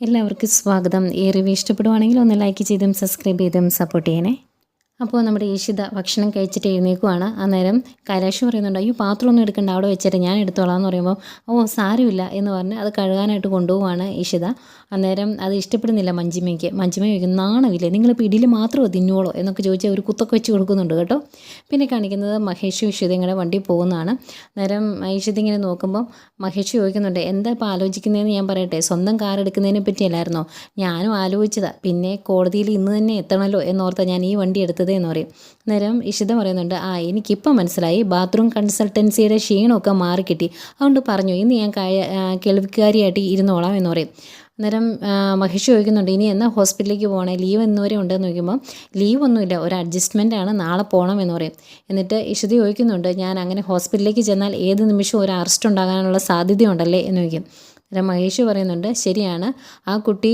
എല്ലാവർക്കും സ്വാഗതം. റിവ്യൂ ഇഷ്ടപ്പെടുവാണെങ്കിൽ ഒന്ന് ലൈക്ക് ചെയ്തും സബ്സ്ക്രൈബ് ചെയ്തും സപ്പോർട്ട് ചെയ്യണേ. അപ്പോൾ നമ്മുടെ ഈശിത ഭക്ഷണം കഴിച്ചിട്ട് എഴുന്നേക്കുവാണ് അന്നേരം കൈലാഷ് പറയുന്നുണ്ട് അയ്യോ പാത്രം ഒന്നും എടുക്കണ്ട അവിടെ വെച്ചിട്ട് ഞാൻ എടുത്തോളാം എന്ന് പറയുമ്പോൾ ഓ സാരമില്ല എന്ന് പറഞ്ഞ് അത് കഴുകാനായിട്ട് കൊണ്ടുപോവാണ് ഈശിത. അന്നേരം അത് ഇഷ്ടപ്പെടുന്നില്ല മഞ്ജിമയ്ക്ക്. മഞ്ജിമ ചോദിക്കും നാണമില്ലേ? നിങ്ങളിപ്പോൾ ഇടിയിൽ മാത്രമോ തിന്നുവോളോ എന്നൊക്കെ ചോദിച്ചാൽ ഒരു കുത്തൊക്കെ വെച്ച് കൊടുക്കുന്നുണ്ട് കേട്ടോ. പിന്നെ കാണിക്കുന്നത് മഹേഷും ഇഷിത ഇങ്ങനെ വണ്ടി പോകുന്നതാണ്. അന്നേരം ഈശ്വത ഇങ്ങനെ നോക്കുമ്പോൾ മഹേഷ് ചോദിക്കുന്നുണ്ട് എന്താ ഇപ്പോൾ ആലോചിക്കുന്നതെന്ന് ഞാൻ പറയട്ടെ? സ്വന്തം കാർ എടുക്കുന്നതിനെ പറ്റിയല്ലായിരുന്നോ? ഞാനും ആലോചിച്ചതാണ് പിന്നെ കോടതിയിൽ ഇന്ന് തന്നെ എത്തണമല്ലോ എന്നോർത്താ ഞാൻ ഈ വണ്ടി എടുത്തത്. എന്ന് പറയും. അന്നേരം ഇഷിത പറയുന്നുണ്ട് ആ എനിക്കിപ്പം മനസ്സിലായി. ബാത്റൂം കൺസൾട്ടൻസിയുടെ ക്ഷീണമൊക്കെ മാറിക്കിട്ടി. അതുകൊണ്ട് പറഞ്ഞു ഇന്ന് ഞാൻ കേൾവിക്കാരിയായിട്ട് ഇരുന്നോളാം എന്ന് പറയും. അന്നേരം മഹിഷ് ചോദിക്കുന്നുണ്ട് ഇനി എന്നാൽ ഹോസ്പിറ്റലിലേക്ക് പോകണേ? ലീവ് എന്നുവരെ ഉണ്ടെന്ന് ചോദിക്കുമ്പോൾ ലീവ് ഒന്നുമില്ല. ഒരു അഡ്ജസ്റ്റ്മെന്റ് ആണ്. നാളെ പോകണം എന്ന് പറയും. എന്നിട്ട് ഇഷിത ചോദിക്കുന്നുണ്ട് ഞാൻ അങ്ങനെ ഹോസ്പിറ്റലിലേക്ക് ചെന്നാൽ ഏത് നിമിഷവും ഒരു അറസ്റ്റ് ഉണ്ടാകാനുള്ള സാധ്യതയുണ്ടല്ലേ? എന്ന് ചോദിക്കും. അന്നേരം മഹേഷ് പറയുന്നുണ്ട് ശരിയാണ്. ആ കുട്ടി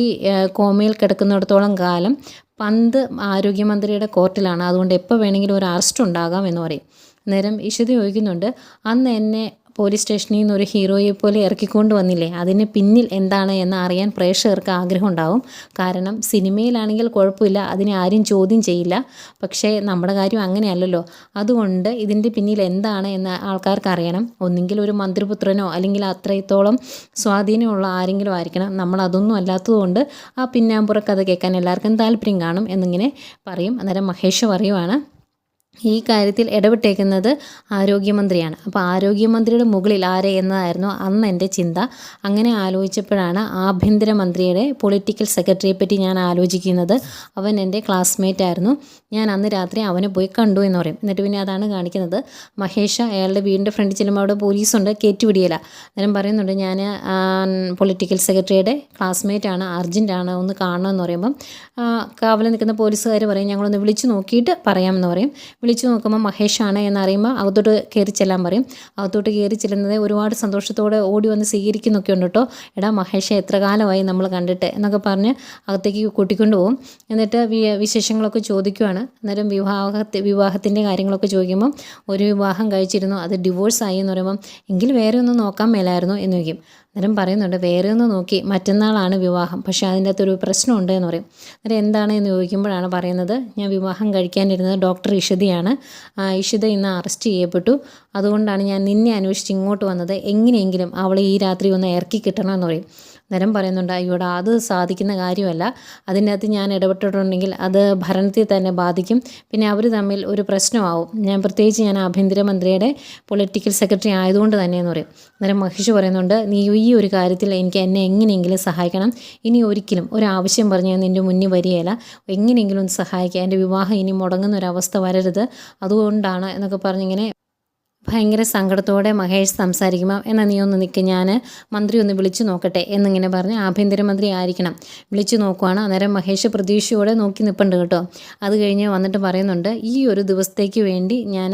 കോമയിൽ കിടക്കുന്നിടത്തോളം കാലം പന്ത് ആരോഗ്യമന്ത്രിയുടെ കോർട്ടിലാണ്. അതുകൊണ്ട് എപ്പോൾ വേണമെങ്കിലും ഒരു അറസ്റ്റ് ഉണ്ടാകാം എന്ന് പറയും. അന്നേരം ഇഷിത ചോദിക്കുന്നുണ്ട് അന്ന് എന്നെ പോലീസ് സ്റ്റേഷനിൽ നിന്ന് ഒരു ഹീറോയെ പോലെ ഇറക്കിക്കൊണ്ട് വന്നില്ലേ? അതിന് പിന്നിൽ എന്താണ് എന്ന് അറിയാൻ പ്രേക്ഷകർക്ക് ആഗ്രഹം ഉണ്ടാവും കാരണം സിനിമയിലാണെങ്കിൽ കുഴപ്പമില്ല അതിനെ ആരും ചോദ്യം ചെയ്യില്ല. പക്ഷേ നമ്മുടെ കാര്യം അങ്ങനെയല്ലല്ലോ. അതുകൊണ്ട് ഇതിന്റെ പിന്നിൽ എന്താണ് എന്ന് ആൾക്കാർക്ക് അറിയണം. ഒന്നെങ്കിൽ ഒരു മന്ത്രിപുത്രനോ അല്ലെങ്കിൽ അത്രത്തോളം സ്വാധീനമുള്ള ആരെങ്കിലും ആയിരിക്കണം. നമ്മൾ അതൊന്നും അല്ലാത്തതുകൊണ്ട് ആ പിന്നാമ്പുറ കഥ കേൾക്കാൻ എല്ലാവർക്കും താല്പര്യം കാണും എന്നിങ്ങനെ പറയും. അന്നേരം മഹേഷ് പറയുവാണ് ഈ കാര്യത്തിൽ ഇടപെട്ടേക്കുന്നത് ആരോഗ്യമന്ത്രിയാണ്. അപ്പോൾ ആരോഗ്യമന്ത്രിയുടെ മുകളിൽ ആരെ എന്നതായിരുന്നു അന്ന് എന്റെ ചിന്ത. അങ്ങനെ ആലോചിച്ചപ്പോഴാണ് ആഭ്യന്തരമന്ത്രിയുടെ പൊളിറ്റിക്കൽ സെക്രട്ടറിയെ പറ്റി ഞാൻ ആലോചിക്കുന്നത്. അവൻ എന്റെ ക്ലാസ്മേറ്റ് ആയിരുന്നു. ഞാൻ അന്ന് രാത്രി അവനെ പോയി കണ്ടു എന്ന് പറയും. എന്നിട്ട് പിന്നെ അതാണ് കാണിക്കുന്നത്. മഹേഷ അയാളുടെ വീടിന്റെ ഫ്രണ്ടിൽ ചെല്ലുമ്പോൾ അവിടെ പോലീസുണ്ട്. കയറ്റുപിടിയില്ല അന്നേരം പറയുന്നുണ്ട് ഞാൻ പൊളിറ്റിക്കൽ സെക്രട്ടറിയുടെ ക്ലാസ്മേറ്റ് ആണ്. അർജന്റാണ് ഒന്ന് കാണണമെന്ന് പറയുമ്പം കാവലിൽ നിൽക്കുന്ന പോലീസുകാർ പറയും ഞങ്ങളൊന്ന് വിളിച്ച് നോക്കിയിട്ട് പറയാമെന്ന് പറയും. വിളിച്ചു നോക്കുമ്പോൾ മഹേഷാണ് എന്നറിയുമ്പോൾ അകത്തോട്ട് കയറി ചെല്ലാൻ പറയും. അകത്തോട്ട് കയറി ചെല്ലുന്നത് ഒരുപാട് സന്തോഷത്തോടെ ഓടി വന്ന് സ്വീകരിക്കുന്നൊക്കെ ഉണ്ട് കേട്ടോ എടാ മഹേഷ എത്ര കാലമായി നമ്മൾ കണ്ടിട്ട്? എന്നൊക്കെ പറഞ്ഞ് അകത്തേക്ക് കൂട്ടിക്കൊണ്ട് പോകും എന്നിട്ട് വിശേഷങ്ങളൊക്കെ ചോദിക്കുവാണ്. അന്നേരം വിവാഹത്തെ വിവാഹത്തിന്റെ കാര്യങ്ങളൊക്കെ ചോദിക്കുമ്പോൾ ഒരു വിവാഹം കഴിച്ചിരുന്നു. അത് ഡിവോഴ്സ് ആയി എന്ന് പറയുമ്പം എങ്കിൽ വേറെ ഒന്നും നോക്കാൻ മേലായിരുന്നു എന്ന് ചോദിക്കും. അന്നേരം പറയുന്നുണ്ട് വേറെ ഒന്ന് നോക്കി മറ്റന്നാളാണ് വിവാഹം. പക്ഷേ അതിന്റെ അകത്തൊരു പ്രശ്നമുണ്ട് എന്ന് പറയും. അന്നേരം എന്താണ് എന്ന് ചോദിക്കുമ്പോഴാണ് പറയുന്നത് ഞാൻ വിവാഹം കഴിക്കാനിരുന്നത് ഡോക്ടർ ഇഷിതയാണ്. ഇഷിത ഇന്ന് അറസ്റ്റ് ചെയ്യപ്പെട്ടു. അതുകൊണ്ടാണ് ഞാൻ നിന്നെ അന്വേഷിച്ച് ഇങ്ങോട്ട് വന്നത്. എങ്ങനെയെങ്കിലും അവളെ ഈ രാത്രി ഒന്ന് ഇറക്കി കിട്ടണമെന്ന് പറയും. അന്നേരം പറയുന്നുണ്ട് അയ്യോടാ അത് സാധിക്കുന്ന കാര്യമല്ല. അതിനകത്ത് ഞാൻ ഇടപെട്ടിട്ടുണ്ടെങ്കിൽ അത് ഭരണത്തെ തന്നെ ബാധിക്കും. പിന്നെ അവർ തമ്മിൽ ഒരു പ്രശ്നമാവും. ഞാൻ പ്രത്യേകിച്ച് ഞാൻ ആഭ്യന്തരമന്ത്രിയുടെ പൊളിറ്റിക്കൽ സെക്രട്ടറി ആയതുകൊണ്ട് തന്നെയെന്ന് പറയും. അന്നേരം മഹിഷ് പറയുന്നുണ്ട് നീ ഈ ഒരു കാര്യത്തിൽ എനിക്ക് എന്നെ എങ്ങനെയെങ്കിലും സഹായിക്കണം. ഇനി ഒരിക്കലും പറഞ്ഞ് ഞാൻ നിന്റെ മുന്നിൽ വരികയില്ല. എങ്ങനെയെങ്കിലും ഒന്ന് സഹായിക്കുക എന്റെ വിവാഹം ഇനി മുടങ്ങുന്ന ഒരവസ്ഥ വരരുത്. അതുകൊണ്ടാണ് എന്നൊക്കെ പറഞ്ഞിങ്ങനെ ഭയങ്കര സങ്കടത്തോടെ മഹേഷ് സംസാരിക്കുമ്പോൾ എന്നാൽ നീ ഒന്ന് നിൽക്ക് ഞാൻ മന്ത്രി ഒന്ന് വിളിച്ചു നോക്കട്ടെ എന്നിങ്ങനെ പറഞ്ഞ് ആഭ്യന്തരമന്ത്രി ആയിരിക്കണം. വിളിച്ചു നോക്കുവാണ്. അന്നേരം മഹേഷ് പ്രതീക്ഷയോടെ നോക്കി നിൽപ്പുണ്ട് കേട്ടോ. അത് കഴിഞ്ഞ് വന്നിട്ട് പറയുന്നുണ്ട് ഈ ഒരു ദിവസത്തേക്ക് വേണ്ടി ഞാൻ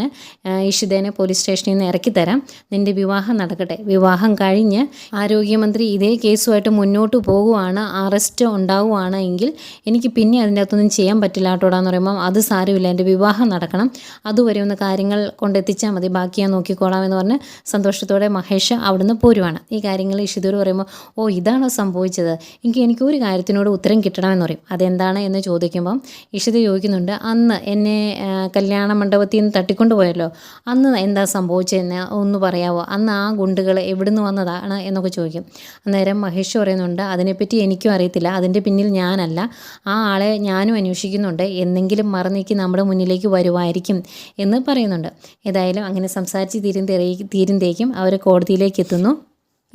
ഇഷിതേനെ പോലീസ് സ്റ്റേഷനിൽ നിന്ന് ഇറക്കി തരാം. നിന്റെ വിവാഹം നടക്കട്ടെ. വിവാഹം കഴിഞ്ഞ് ആരോഗ്യമന്ത്രി ഇതേ കേസുമായിട്ട് മുന്നോട്ട് പോകുവാണ് അറസ്റ്റ് ഉണ്ടാവുകയാണ് എങ്കിൽ എനിക്ക് പിന്നെ അതിന്റെ അകത്തൊന്നും ചെയ്യാൻ പറ്റില്ല കേട്ടോടാന്ന് പറയുമ്പോൾ അത് സാരമില്ല എന്റെ വിവാഹം നടക്കണം. അതുവരെ ഒന്ന് കാര്യങ്ങൾ കൊണ്ടെത്തിച്ചാൽ മതി ബാക്കി ഞാൻ നോക്കിക്കോളാം എന്ന് പറഞ്ഞ് സന്തോഷത്തോടെ മഹേഷ് അവിടുന്ന് പോരുവാണ്. ഈ കാര്യങ്ങൾ ഇഷിതൂർ പറയുമ്പോൾ ഓ ഇതാണോ സംഭവിച്ചത്? എനിക്ക് എനിക്ക് ഒരു കാര്യത്തിനോട് ഉത്തരം കിട്ടണമെന്ന് പറയും. അതെന്താണ്? എന്ന് ചോദിക്കുമ്പം ഇഷിത ചോദിക്കുന്നുണ്ട് അന്ന് എന്നെ കല്യാണ മണ്ഡപത്തിൽ നിന്ന് തട്ടിക്കൊണ്ട് പോയല്ലോ അന്ന് എന്താ സംഭവിച്ചതെന്ന് ഒന്ന് പറയാവോ? അന്ന് ആ ഗുണ്ടുകൾ എവിടുന്ന് വന്നതാണ്? എന്നൊക്കെ ചോദിക്കും. അന്നേരം മഹേഷ് പറയുന്നുണ്ട് അതിനെപ്പറ്റി എനിക്കും അറിയത്തില്ല. അതിന്റെ പിന്നിൽ ഞാനല്ല. ആ ആളെ ഞാനും അന്വേഷിക്കുന്നുണ്ട്. എന്തെങ്കിലും മറന്നേക്ക് നമ്മുടെ മുന്നിലേക്ക് വരുമായിരിക്കും എന്ന് പറയുന്നുണ്ട്. ഏതായാലും അങ്ങനെ സംസാരിച്ച് തീരും തീരുന്തേക്കും അവർ കോടതിയിലേക്ക് എത്തുന്നു.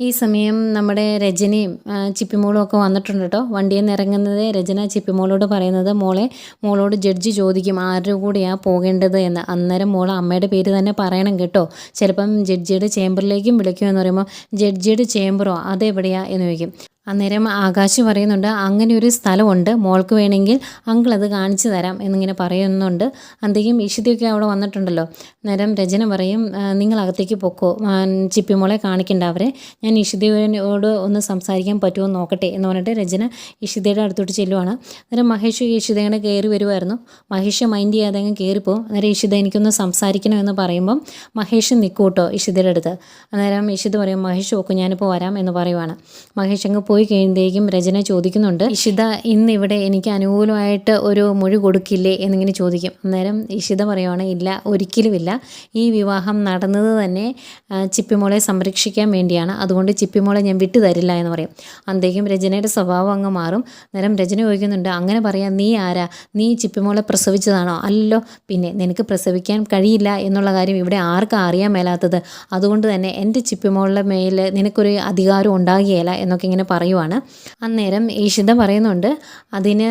ഈ സമയം നമ്മുടെ രജനയും ചിപ്പിമോളും ഒക്കെ വന്നിട്ടുണ്ട് കേട്ടോ. വണ്ടിയിൽ നിന്ന് ഇറങ്ങുന്നത് രചന ചിപ്പിമോളോട് പറയുന്നത് മോളെ മോളോട് ജഡ്ജി ചോദിക്കും ആരുടെ കൂടെയാണ് പോകേണ്ടത് എന്ന്. അന്നേരം മോൾ അമ്മയുടെ പേര് തന്നെ പറയണം കേട്ടോ. ചിലപ്പം ജഡ്ജിയുടെ ചേംബറിലേക്കും വിളിക്കുമെന്ന് പറയുമ്പോൾ ജഡ്ജിയുടെ ചേംബറോ? അതെവിടെയാ? എന്ന് ചോദിക്കും. അന്നേരം ആകാശ് പറയുന്നുണ്ട് അങ്ങനെ ഒരു സ്ഥലമുണ്ട് മോൾക്ക് വേണമെങ്കിൽ അങ്കിൾ അത് കാണിച്ചു തരാം എന്നിങ്ങനെ പറയുന്നുണ്ട്. അന്തേക്കും ഇഷിതയൊക്കെ അവിടെ വന്നിട്ടുണ്ടല്ലോ. അന്നേരം രചന പറയും "ആ, നിങ്ങൾ അകത്തേക്ക് പൊക്കോ ചിപ്പിമോളെ കാണിക്കണ്ട അവരെ. ഞാൻ ഇഷിതയോട് ഒന്ന് സംസാരിക്കാൻ പറ്റുമോ നോക്കട്ടെ എന്ന് പറഞ്ഞിട്ട് രചന ഇഷിതയുടെ അടുത്തോട്ട് ചെല്ലുവാണ്. അന്നേരം മഹേഷ് ഇഷിതയുടെ കയറി വരുമായിരുന്നു മഹേഷ് മൈൻഡ് ചെയ്യാതെ അങ്ങ് കയറിപ്പോവും. അന്നേരം ഇഷിത എനിക്കൊന്ന് സംസാരിക്കണം എന്ന് പറയുമ്പം മഹേഷ് നിൽക്കൂട്ടോ കേട്ടോ ഇഷിതയുടെ അടുത്ത്. അന്നേരം ഇഷിത പറയും മഹേഷ് നോക്കും ഞാനിപ്പോൾ വരാം എന്ന് പറയുവാണ്. മഹേഷ് അങ്ങ് പോയി കഴിയുമ്പോഴേക്കും രചന ചോദിക്കുന്നുണ്ട്. ഇഷിത ഇന്ന് ഇവിടെ എനിക്ക് അനുകൂലമായിട്ട് ഒരു മൊഴി കൊടുക്കില്ലേ? എന്നിങ്ങനെ ചോദിക്കും. അന്നേരം ഇഷിത പറയുവാണ് ഇല്ല ഒരിക്കലുമില്ല. ഈ വിവാഹം നടന്നത് തന്നെ ചിപ്പിമോളെ സംരക്ഷിക്കാൻ വേണ്ടിയാണ്. അതുകൊണ്ട് ചിപ്പിമോളെ ഞാൻ വിട്ടു തരില്ല എന്ന് പറയും. അന്തേക്കും രചനയുടെ സ്വഭാവം അങ്ങ് മാറും. നേരം രചന ചോദിക്കുന്നുണ്ട് അങ്ങനെ പറയാൻ നീ ആരാ? നീ ചിപ്പിമോളെ പ്രസവിച്ചതാണോ? അല്ലല്ലോ പിന്നെ നിനക്ക് പ്രസവിക്കാൻ കഴിയില്ല എന്നുള്ള കാര്യം ഇവിടെ ആർക്കും അറിയാൻ മേലാത്തത്? അതുകൊണ്ട് തന്നെ എന്റെ ചിപ്പിമോളുടെ മേലെ നിനക്കൊരു അധികാരം ഉണ്ടാകുകയില്ല എന്നൊക്കെ ഇങ്ങനെ പറയുവാണ്. അന്നേരം ഈഷിത പറയുന്നുണ്ട് അതിന്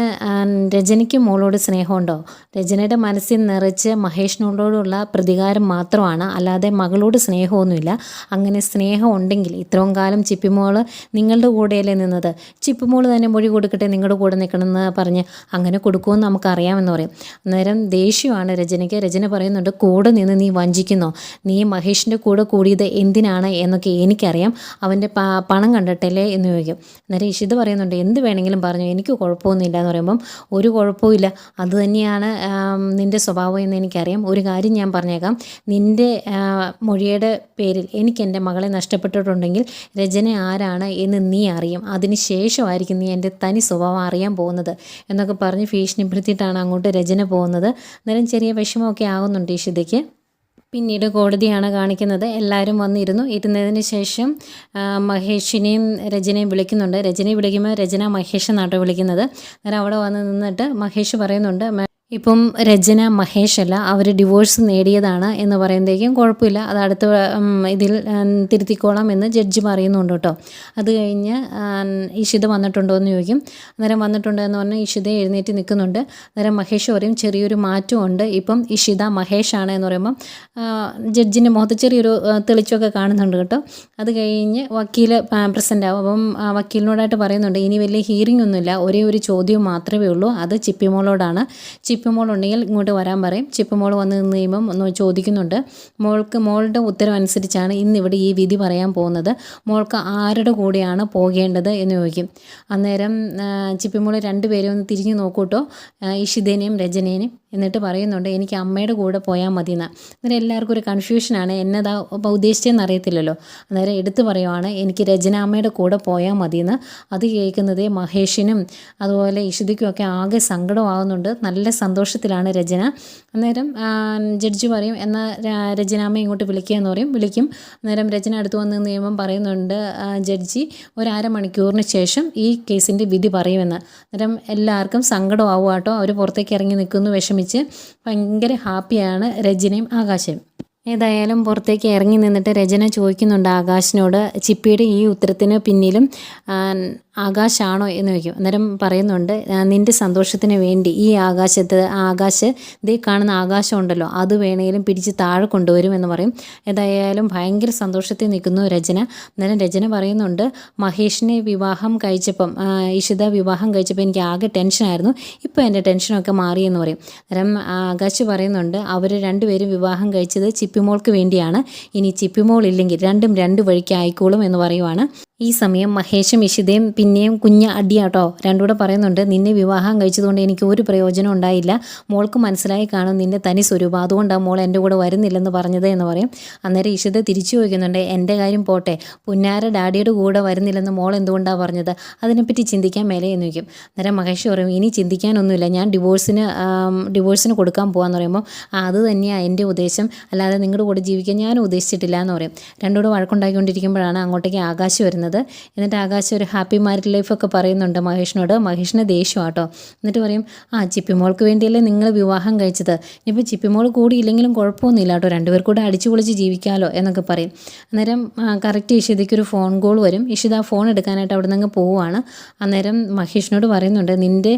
രജനിക്ക് മോളോട് സ്നേഹമുണ്ടോ? രജനയുടെ മനസ്സിൽ നിറച്ച് മഹേഷിനോടുള്ള പ്രതികാരം മാത്രമാണ് അല്ലാതെ മകളോട് സ്നേഹമൊന്നുമില്ല. അങ്ങനെ സ്നേഹം ഉണ്ടെങ്കിൽ ഇത്രയും കാലം ചിപ്പിമോൾ നിങ്ങളുടെ കൂടെയല്ലേ നിന്നത്? ചിപ്പിമോൾ തന്നെ മൊഴി കൊടുക്കട്ടെ നിങ്ങളുടെ കൂടെ നിൽക്കണമെന്ന് പറഞ്ഞ് അങ്ങനെ കൊടുക്കുമെന്ന് നമുക്കറിയാമെന്ന് പറയും. അന്നേരം ദേഷ്യമാണ് രജനയ്ക്ക് രജന പറയുന്നുണ്ട് കൂടെ നിന്ന് നീ വഞ്ചിക്കുന്നോ? നീ മഹേഷിന്റെ കൂടെ കൂടിയത് എന്തിനാണ്? എന്നൊക്കെ എനിക്കറിയാം. അവന്റെ പണം കണ്ടിട്ടല്ലേ എന്ന് ചോദിക്കും. അന്നേരം ഇഷിത് പറയുന്നുണ്ട് എന്ത് വേണമെങ്കിലും പറഞ്ഞു എനിക്ക് കുഴപ്പമൊന്നുമില്ല എന്ന് പറയുമ്പം ഒരു കുഴപ്പമില്ല അത് തന്നെയാണ് നിന്റെ സ്വഭാവം എന്ന് എനിക്കറിയാം. ഒരു കാര്യം ഞാൻ പറഞ്ഞേക്കാം. നിന്റെ മൊഴിയുടെ പേരിൽ എനിക്ക് എന്റെ മകളെ നഷ്ടപ്പെട്ടിട്ടുണ്ടെങ്കിൽ രചന ആരാണ് എന്ന് നീ അറിയും. അതിന് ശേഷമായിരിക്കും നീ എന്റെ തനി സ്വഭാവം അറിയാൻ പോകുന്നത് എന്നൊക്കെ പറഞ്ഞ് ഭീഷണിപ്പെടുത്തിയിട്ടാണ് അങ്ങോട്ട് രചന പോകുന്നത്. അന്നേരം ചെറിയ വിഷമമൊക്കെ ആകുന്നുണ്ട് ഇഷിതയ്ക്ക്. പിന്നീട് കോടതിയാണ് കാണിക്കുന്നത്. എല്ലാവരും വന്നിരുന്നു. ഇരുന്നതിന് ശേഷം മഹേഷിനെയും രചനയും വിളിക്കുന്നുണ്ട്. രചനയെ വിളിക്കുമ്പോൾ രചന മഹേഷ് എന്നാട്ടോ വിളിക്കുന്നത്. അന്നേരം അവിടെ വന്ന് നിന്നിട്ട് മഹേഷ് പറയുന്നുണ്ട് "മ- ഇപ്പം രചന മഹേഷ് അല്ല അവർ ഡിവോഴ്സ് നേടിയതാണ് എന്ന് പറയുമ്പോഴേക്കും കുഴപ്പമില്ല. അത് അടുത്ത ഇതിൽ തിരുത്തിക്കോളാം എന്ന് ജഡ്ജി പറയുന്നുണ്ട് കേട്ടോ. അത് കഴിഞ്ഞ് ഇഷിത വന്നിട്ടുണ്ടോ എന്ന് ചോദിക്കും. അന്നേരം വന്നിട്ടുണ്ട് എന്ന് പറഞ്ഞാൽ ഇഷിത എഴുന്നേറ്റ് നിൽക്കുന്നുണ്ട്. അന്നേരം മഹേഷ് പറയും ചെറിയൊരു മാറ്റമുണ്ട്. ഇപ്പം ഇഷിത മഹേഷ് ആണ് എന്ന് പറയുമ്പം ജഡ്ജിന്റെ മുഖത്ത് ചെറിയൊരു തെളിച്ചൊക്കെ കാണുന്നുണ്ട് കേട്ടോ. അത് കഴിഞ്ഞ് വക്കീൽ പ്രസന്റ് ആവും. അപ്പം വക്കീലിനോടായിട്ട് പറയുന്നുണ്ട് ഇനി വലിയ ഹിയറിംഗ് ഒന്നുമില്ല. ഒരേ ഒരു ചോദ്യം മാത്രമേ ഉള്ളൂ. അത് ചിപ്പിമോളോടാണ്. ചിപ്പിമോൾ ഉണ്ടെങ്കിൽ ഇങ്ങോട്ട് വരാൻ പറയും. ചിപ്പ് മോൾ വന്ന് നിന്ന് കഴിയുമ്പം ഒന്ന് ചോദിക്കുന്നുണ്ട്. മോൾക്ക് മോളുടെ ഉത്തരവ് അനുസരിച്ചാണ് ഇന്ന് ഇവിടെ ഈ വിധി പറയാൻ പോകുന്നത്. മോൾക്ക് ആരുടെ കൂടെയാണ് പോകേണ്ടത് എന്ന് ചോദിക്കും. അന്നേരം ചിപ്പ് ചിപ്പിമോൾ രണ്ടുപേരും ഒന്ന് തിരിഞ്ഞു നോക്കൂട്ടോ. ഇഷിതേനെയും രചനേനെയും എന്നിട്ട് പറയുന്നുണ്ട് എനിക്ക് അമ്മയുടെ കൂടെ പോയാൽ മതി എന്ന് അന്നേരം എല്ലാവർക്കും ഒരു കൺഫ്യൂഷനാണ് എന്നതാ ഉദ്ദേശിച്ചതെന്ന് അറിയത്തില്ലല്ലോ. അന്നേരം എടുത്തു പറയുവാണ് എനിക്ക് രചന അമ്മയുടെ കൂടെ പോയാൽ മതി എന്ന് അത് കേൾക്കുന്നതേ മഹേഷിനും അതുപോലെ ഇഷിതയ്ക്കും ഒക്കെ ആകെ സങ്കടമാകുന്നുണ്ട്. നല്ല സന്തോഷത്തിലാണ് രചന. അന്നേരം ജഡ്ജ് പറയും എന്നാൽ രചനാമ്മ ഇങ്ങോട്ട് വിളിക്കുക എന്ന് പറയും. വിളിക്കും. അന്നേരം രചന അടുത്ത് വന്ന് നിയമം പറയുന്നുണ്ട് ജഡ്ജി. ഒരു ശേഷം ഈ കേസിന്റെ വിധി പറയുമെന്ന്. അന്നേരം എല്ലാവർക്കും സങ്കടമാവും കേട്ടോ അവർ പുറത്തേക്ക് ഇറങ്ങി നിൽക്കുന്നു വിഷമിച്ച്. ഭയങ്കര ഹാപ്പിയാണ് രചനയും ആകാശയും ഏതായാലും പുറത്തേക്ക് ഇറങ്ങി നിന്നിട്ട് രചന ചോദിക്കുന്നുണ്ട് ആകാശിനോട്. ചിപ്പിയുടെ ഈ ഉത്തരത്തിന് പിന്നിലും ആകാശാണോ എന്ന് ചോദിക്കും. അന്നേരം പറയുന്നുണ്ട് നിന്റെ സന്തോഷത്തിന് വേണ്ടി ഈ ആകാശത്ത് ആകാശ ഇതേ കാണുന്ന ആകാശം ഉണ്ടല്ലോ അത് വേണേലും പിടിച്ച് താഴെ കൊണ്ടുവരും എന്ന് പറയും. ഏതായാലും ഭയങ്കര സന്തോഷത്തിൽ നിൽക്കുന്നു രചന. അന്നേരം രചന പറയുന്നുണ്ട് മഹേഷിനെ വിവാഹം കഴിച്ചപ്പം ഇഷിത വിവാഹം കഴിച്ചപ്പോൾ എനിക്ക് ആകെ ടെൻഷനായിരുന്നു ഇപ്പോൾ എന്റെ ടെൻഷനൊക്കെ മാറി മാറിയെന്ന് പറയും. അന്നേരം ആകാശ് പറയുന്നുണ്ട് അവർ രണ്ടുപേരും വിവാഹം കഴിച്ചത് ചിപ്പിമോൾക്ക് വേണ്ടിയാണ്. ഇനി ചിപ്പിമോൾ ഇല്ലെങ്കിൽ രണ്ടും രണ്ട് വഴിക്ക് ആയിക്കോളും എന്ന് പറയുവാണ്. ഈ സമയം മഹേഷും ഇഷിതയും പിന്നെയും കുഞ്ഞ അടിയാട്ടോ. രണ്ടുകൂടെ പറയുന്നുണ്ട് നിന്നെ വിവാഹം കഴിച്ചതുകൊണ്ട് എനിക്ക് ഒരു പ്രയോജനം ഉണ്ടായില്ല. മോൾക്ക് മനസ്സിലായി കാണും നിന്റെ തനി സ്വരൂപം. അതുകൊണ്ടാണ് മോൾ എന്റെ കൂടെ വരുന്നില്ലെന്ന് പറഞ്ഞത് എന്ന് പറയും. അന്നേരം ഇഷിത തിരിച്ചു ചോദിക്കുന്നുണ്ട് എന്റെ കാര്യം പോട്ടെ. പുന്നാര ഡാഡിയുടെ കൂടെ വരുന്നില്ലെന്ന് മോൾ എന്തുകൊണ്ടാണ് പറഞ്ഞത്? അതിനെപ്പറ്റി ചിന്തിക്കാൻ മേലെ എന്ന് ചോദിക്കും. അന്നേരം മഹേഷ് പറയും ഇനി ചിന്തിക്കാനൊന്നുമില്ല. ഞാൻ ഡിവോഴ്സിന് ഡിവോഴ്സിന് കൊടുക്കാൻ പോകാമെന്ന് പറയുമ്പോൾ അത് തന്നെയാണ് എന്റെ ഉദ്ദേശം. അല്ലാതെ നിങ്ങളുടെ കൂടെ ജീവിക്കാൻ ഞാൻ ഉദ്ദേശിച്ചിട്ടില്ല എന്ന് പറയും. രണ്ടുകൂടെ വഴക്കുണ്ടാക്കിക്കൊണ്ടിരിക്കുമ്പോഴാണ് അങ്ങോട്ടേക്ക് ആകാശം വരുന്നത്. എന്നിട്ട് ആകാശ് ഒരു ഹാപ്പി മാരിഡ് ലൈഫൊക്കെ പറയുന്നുണ്ട് മഹേഷിനോട്. മഹേഷിന് ദേഷ്യം കേട്ടോ എന്നിട്ട് പറയും ആ ചിപ്പി മോൾക്ക് വേണ്ടിയല്ലേ നിങ്ങൾ വിവാഹം കഴിച്ചത്. ഇനിയിപ്പോൾ ചിപ്പിമോൾ കൂടിയില്ലെങ്കിലും കുഴപ്പമൊന്നുമില്ല കേട്ടോ രണ്ടുപേർ കൂടെ അടിച്ചു പൊളിച്ച് ജീവിക്കാമല്ലോ എന്നൊക്കെ പറയും. അന്നേരം കറക്റ്റ് ഇഷിതയ്ക്കൊരു ഫോൺ കോൾ വരും. ഇഷിത ഫോൺ എടുക്കാനായിട്ട് അവിടെ നിന്ന് പോവുകയാണ് അന്നേരം മഹേഷിനോട് പറയുന്നുണ്ട് നിന്റെ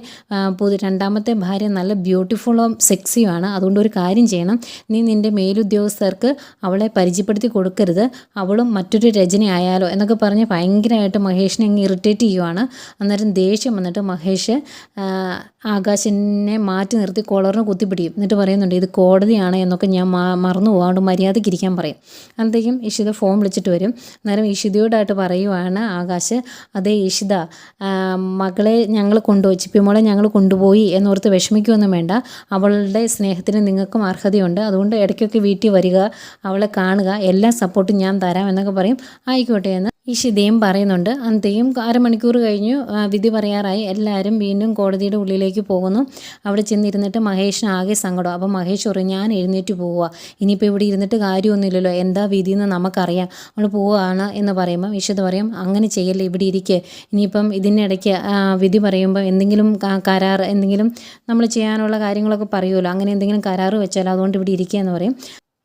പുതിയ രണ്ടാമത്തെ ഭാര്യ നല്ല ബ്യൂട്ടിഫുള്ളും സെക്സിയുമാണ് അതുകൊണ്ട് ഒരു കാര്യം ചെയ്യണം. നീ നിന്റെ മേലുദ്യോഗസ്ഥർക്ക് അവളെ പരിചയപ്പെടുത്തി കൊടുക്കരുത്. അവളും മറ്റൊരു രചനയായാലോ എന്നൊക്കെ പറഞ്ഞ് ഭയങ്കരമായിട്ട് മഹേഷിനെ അങ്ങ് ഇറിറ്റേറ്റ് ചെയ്യുവാണ്. അന്നേരം ദേഷ്യം വന്നിട്ട് മഹേഷ് ആകാശിനെ മാറ്റി നിർത്തി കോളറിന് കുത്തിപ്പിടിക്കും. എന്നിട്ട് പറയുന്നുണ്ട് ഇത് കോടതിയാണ് എന്നൊക്കെ ഞാൻ മറന്നു പോകാണ്ട് മര്യാദയ്ക്ക് ഇരിക്കാൻ പറയും. അന്നത്തേക്കും ഇഷിത ഫോൺ വിളിച്ചിട്ട് വരും. അന്നേരം ഇഷിതയോടായിട്ട് പറയുവാണ് ആകാശ് അതേ ഇഷിത മകളെ ഞങ്ങൾ കൊണ്ടുപോയി ചിപ്പിമോളെ ഞങ്ങൾ കൊണ്ടുപോയി എന്നോർത്ത് വിഷമിക്കുമൊന്നും വേണ്ട. അവളുടെ സ്നേഹത്തിന് നിങ്ങൾക്കും അർഹതയുണ്ട്. അതുകൊണ്ട് ഇടയ്ക്കൊക്കെ വീട്ടിൽ വരിക അവളെ കാണുക എല്ലാ സപ്പോർട്ടും ഞാൻ തരാം എന്നൊക്കെ പറയും. ആയിക്കോട്ടെ എന്ന് ഇഷിതയും പറയുന്നുണ്ട് അന്തയും അരമണിക്കൂർ കഴിഞ്ഞു വിധി പറയാറായി. എല്ലാവരും വീണ്ടും കോടതിയുടെ ഉള്ളിലേക്ക് പോകുന്നു. അവിടെ ചെന്നിരുന്നിട്ട് മഹേഷിന് ആകെ സങ്കടം. അപ്പോൾ മഹേഷ് പറയും ഞാൻ എഴുന്നേറ്റ് പോവുക ഇനിയിപ്പോൾ ഇവിടെ ഇരുന്നിട്ട് കാര്യമൊന്നുമില്ലല്ലോ. എന്താ വിധി എന്ന് നമുക്കറിയാം. നമ്മൾ പോവുകയാണ് എന്ന് പറയുമ്പോൾ ഇഷിത പറയും അങ്ങനെ ചെയ്യല്ലേ ഇവിടെ ഇരിക്കുക ഇനിയിപ്പം ഇതിനിടയ്ക്ക് വിധി പറയുമ്പോൾ എന്തെങ്കിലും കരാർ എന്തെങ്കിലും നമ്മൾ ചെയ്യാനുള്ള കാര്യങ്ങളൊക്കെ പറയുമല്ലോ. അങ്ങനെ എന്തെങ്കിലും കരാറ് വെച്ചാൽ അതുകൊണ്ട് ഇവിടെ ഇരിക്കുക എന്ന് പറയും.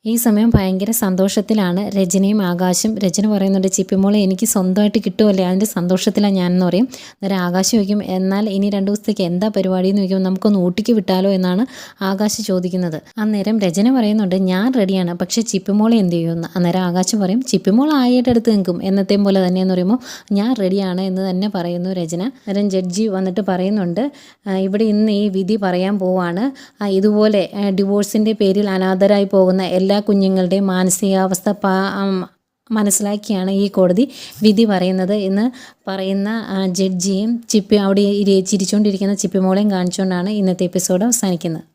ഈ സമയം ഭയങ്കര സന്തോഷത്തിലാണ്. രജനയും ആകാശും രജന പറയുന്നുണ്ട് ചിപ്പിമോളെ എനിക്ക് സ്വന്തമായിട്ട് കിട്ടുമല്ലേ അതിന്റെ സന്തോഷത്തിലാണ് ഞാനെന്ന് പറയും. അന്നേരം ആകാശം ചോദിക്കും എന്നാൽ ഇനി രണ്ട് ദിവസത്തേക്ക് എന്താ പരിപാടി? എന്ന് ചോദിക്കുമ്പോൾ നമുക്കൊന്ന് ഊട്ടിക്ക് വിട്ടാലോ? എന്നാണ് ആകാശ് ചോദിക്കുന്നത്. അന്നേരം രജന പറയുന്നുണ്ട് ഞാൻ റെഡിയാണ് പക്ഷേ ചിപ്പിമോളെ എന്ത് ചെയ്യുമെന്ന് അന്നേരം ആകാശം പറയും ചിപ്പിമോൾ ആയിട്ട് അടുത്ത് നിൽക്കും എന്നത്തേം പോലെ തന്നെയെന്ന് പറയുമ്പോൾ ഞാൻ റെഡിയാണ് എന്ന് തന്നെ പറയുന്നു രജന. അന്നേരം ജഡ്ജി വന്നിട്ട് പറയുന്നുണ്ട് ഇവിടെ ഇന്ന് ഈ വിധി പറയാൻ പോവാണ്. ഇതുപോലെ ഡിവോഴ്സിന്റെ പേരിൽ അനാഥരായി പോകുന്ന എല്ലാ കുഞ്ഞുങ്ങളുടെയും മാനസികാവസ്ഥ മനസ്സിലാക്കിയാണ് ഈ കോടതി വിധി പറയുന്നത് എന്ന് പറയുന്ന ജഡ്ജിയും ചിപ്പി അവിടെ ചിരിച്ചുകൊണ്ടിരിക്കുന്ന ചിപ്പിമോളെയും കാണിച്ചുകൊണ്ടാണ് ഇന്നത്തെ എപ്പിസോഡ് അവസാനിക്കുന്നത്.